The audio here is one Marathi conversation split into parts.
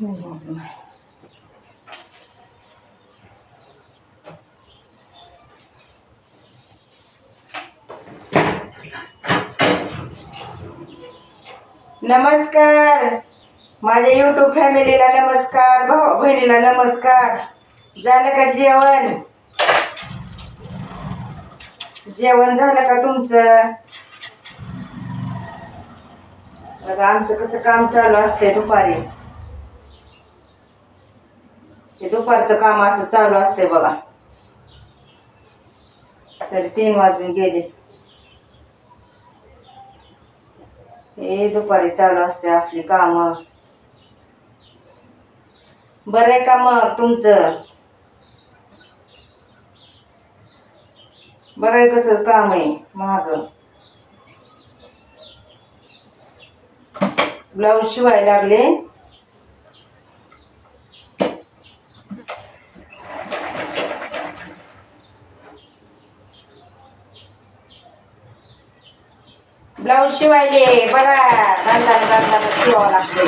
नमस्कार. माझ्या युट्यूब फॅमिलीला नमस्कार भाऊ बहिणीला नमस्कार. झालं का जेवण? जेवण झालं का तुमचं? बघा आमचं कसं काम चालू असते दुपारी. ते दुपारचं काम असं चालू असते बघा. तरी तीन वाजून गेले. हे दुपारी चालू असते असली काम. बरं आहे का मग तुमचं? बरं आहे कसं काम आहे महाग ब्लाऊज शिवाय लागले? ब्लाऊज शिवायले बघा दांदा दांदा शिवावं लागतो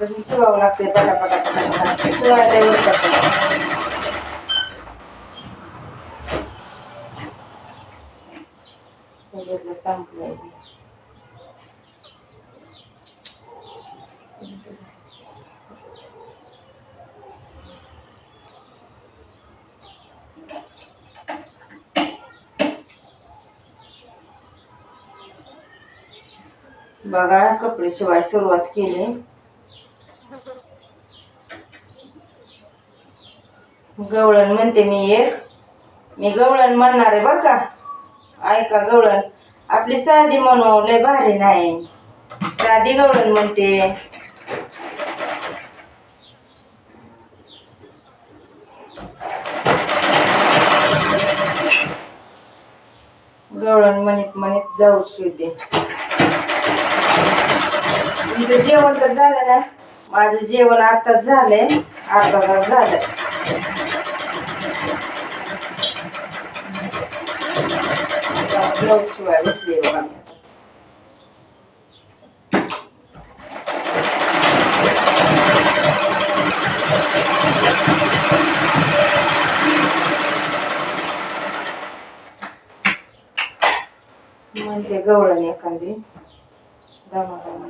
कसं शिवावं लागते पटा पटा शिवायला येऊ शकतो संपलं बघा कपडे शिवाय सुरुवात केली. गवळण म्हणते मी एक. मी गवळण म्हणणार आहे बरं का? ऐका गवळण. आपली साधी म्हणून लय भारी नाही. साधी गवळण म्हणते. गवळण म्हणत म्हणत जाऊ शिवते तुमचं जेवण तर झालं ना. माझं जेवण आताच झालंय. अर्धा तास झालं. ब्लाऊज शिवाय बसले बघा. म्हणते गवळण एखादी. दमा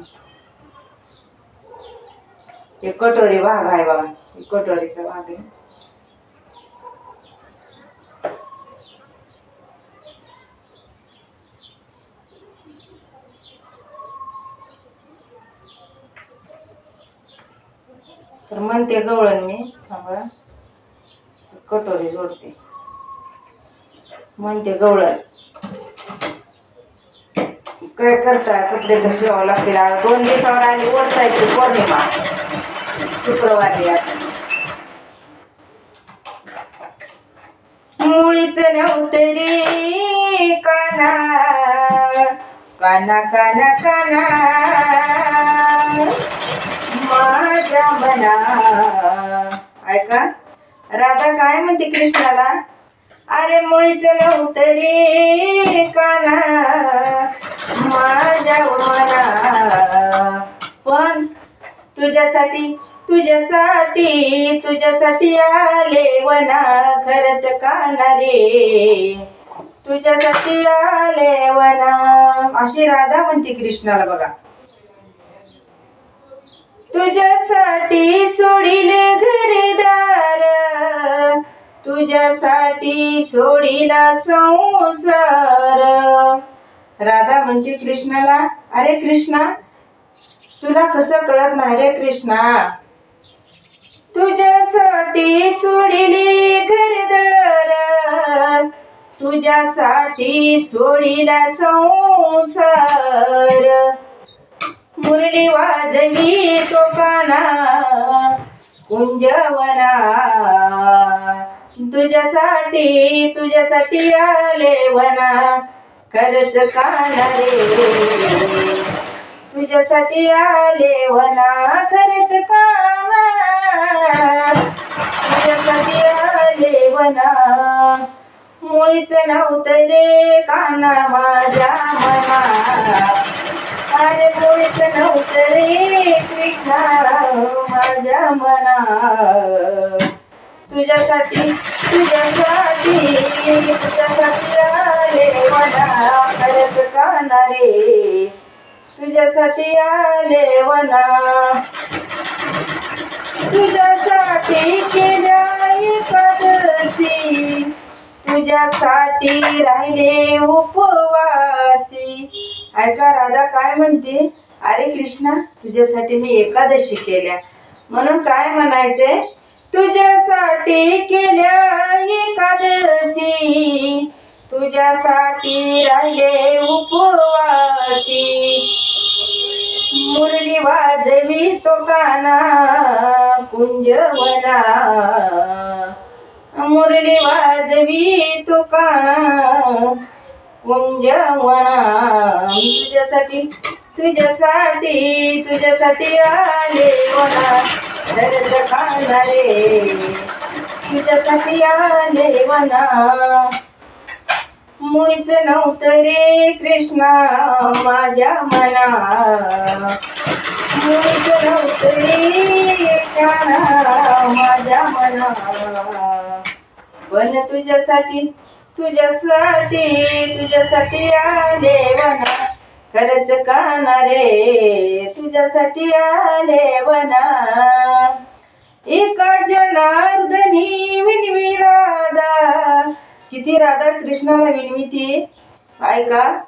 हे कटोरी भाग आहे बघा. हे कटोरीचा भाग आहे. तर म्हणते गवळण मी. थांबा. कटोरी जोडते. म्हणते गवळण. काय करता कपडे तर शिवावं लागतील. दोन दिवसावर आली वरसायची पौर्णिमा. शुक्रवारी आता मुळीच नव्हते रे काना. काना काना काना. माझ्या मना. ऐका. राधा काय म्हणते कृष्णाला? अरे मुळीच नव्हतं रे काना. पण तुझ्यासाठी तुझ्यासाठी तुझ्यासाठी आले वना खरंच काना रे तुझ्यासाठी आले वना. अशी राधा म्हणते कृष्णाला बघा. तुझ्यासाठी सोडील घरदार. तुझ्यासाठी सोडीला संसार. राधा म्हणते कृष्णाला अरे कृष्णा तुला कसं कळत नाही रे कृष्णा? तुझ्यासाठी सोडिली घरदार तुझ्यासाठी सोडिला संसार. मुरली वाजवी तो काना कुंजवना. तुझ्यासाठी तुझ्यासाठी आले वना खरच काना रे तुझ्यासाठी आले वना खरंच काना तुझ्यासाठी आले वना. मुळीच नव्हतं रे काना माझ्या मना अरे मुळीच नव्हतं रे कृष्णा माझ्या मना तुझ्यासाठी तुझ्या तुझ्यासाठी आले मना रे तुझ्यासाठी आले वना. तुझ्यासाठी केल्या एकादशी तुझ्यासाठी राहिले उपवासी. ऐका राधा काय म्हणते? अरे कृष्णा तुझ्यासाठी मी एकादशी केल्या. म्हणून काय म्हणायचंय? तुझ्यासाठी केल्या एकादशी तुझ्यासाठी राहिले उपवासी. मुरली वाजवी तो काना कुंजवना. मुरली वाजवी तो काना कुंजवना. तुझ्यासाठी तुझ्यासाठी तुझ्यासाठी आले वना. दर्द खाणारे तुझ्यासाठी आले वना मुळीच नव्हतं रे कृष्णा माझ्या मना. मुळीच नव्हतं रे काना माझ्या मना. पण तुझ्यासाठी तुझ्यासाठी तुझ्यासाठी आले मना खरंच काना रे तुझ्यासाठी आले वना. एका जनार्दनी विनवी राधा. किती राधा कृष्णाला विनविती ऐका.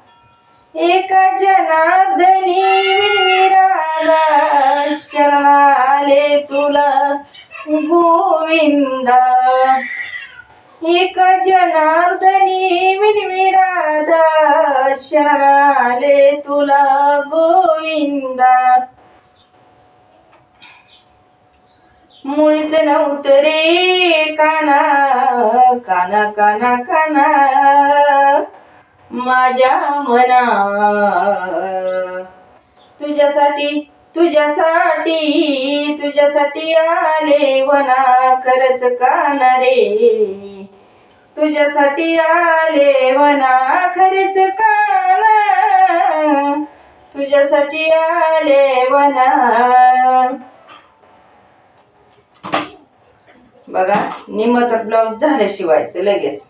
एका जनार्दनी विनवी राधा. शरणाले तुला गोविंदा. एका जनार्दनी विनवी राधा शरणाले तुला गोविंदा. मुळीच नव्हतं रे काना काना काना काना. माझ्या मना तुझ्यासाठी तुझ्यासाठी तुझ्यासाठी आले वना खरंच काना रे तुझ्यासाठी आले वना खरंच काना. तुझ्यासाठी आले वना. बघा निम ब्लाऊज झालं शिवायचं लगेच.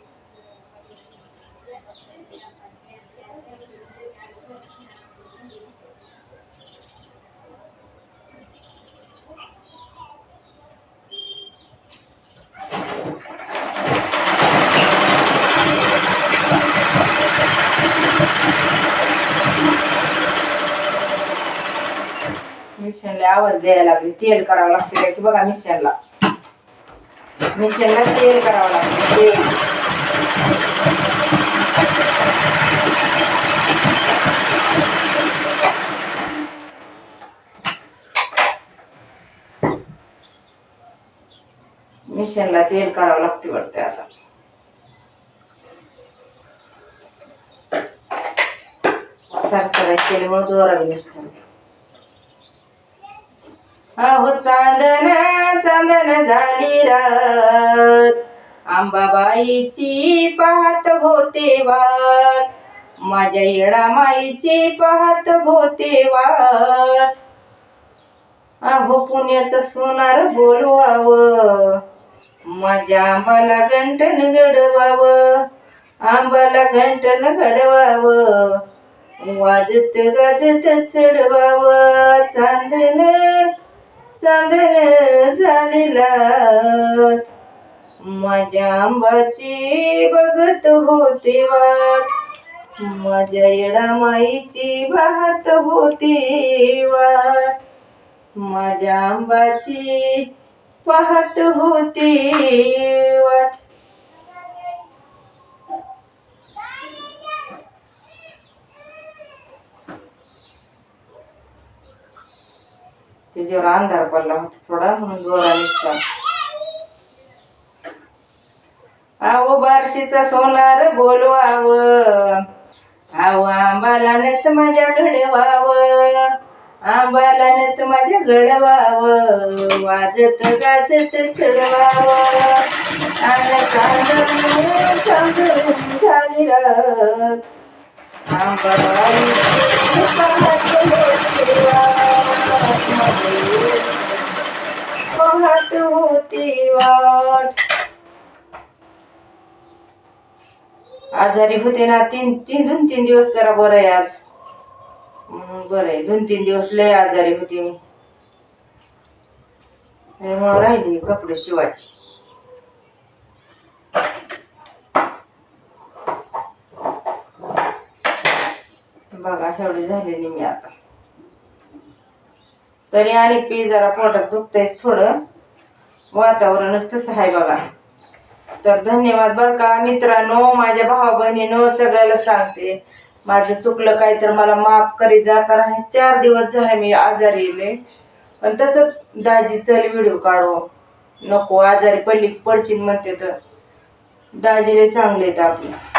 मिशनला आवाज द्यायला लागली. तेल करावं लागते काय की बघा मिशनला मिशनला तेल करावं लागतं. तेल. मिशनला तेल काढावं लागते वाटते आता. सरसराई केल्यामुळे दोरावी निघतो. अहो चांदन चांदन झाली रात. आंबाबाईची पाहत होते वाट. माझ्या येडा माईची पाहत होते वाट. अहो पुण्याचं सोनार बोलवावं. माझ्या आंबाला गंटन घडवावं. आंबाला गंटन घडवावं. वाजत गाजत चढवावं. चांदन साधन झालेला. माझ्या आंबाची बघत होते वाट. माझ्या येडामाईची भात होती वाट. माझ्या आंबाची पाहत होती वाट. त्याच्यावर अंधार पडला होता थोडा म्हणून दोरा निसता आहो बारशीचा सोनार बोलवावं. आहो आंबाला नेत माझ्या घडवाव. आंबाला नेत माझ्या घडवाव. वाजत गाजत चढवाव. आंबा चांदण चांदण फिरत आंबाबाई पाहत होती वाट आजारी होते ना तीन तीन दोन तीन दिवस जरा बरं आहे आज. बरं आहे. दोन तीन दिवस लय आजारी होते मी. त्यामुळं राहिली कपडे शिवायची. बघा एवढी झालेली मी आता. तरी आणि पी जरा पोटात दुखतंयच थोडं. वातावरणच तसं आहे बघा. तर धन्यवाद बरं का मित्रांनो माझ्या भावा बहिणीनं सगळ्याला सांगते. माझं चुकलं काय तर मला माफ करी जा कारण चार दिवस झाले मी आजारी येले पण तसंच दाजी चल व्हिडिओ काढू. नको आजारी पडली पडची पडशील म्हणते तर. दाजीले चांगले आहेत आपले.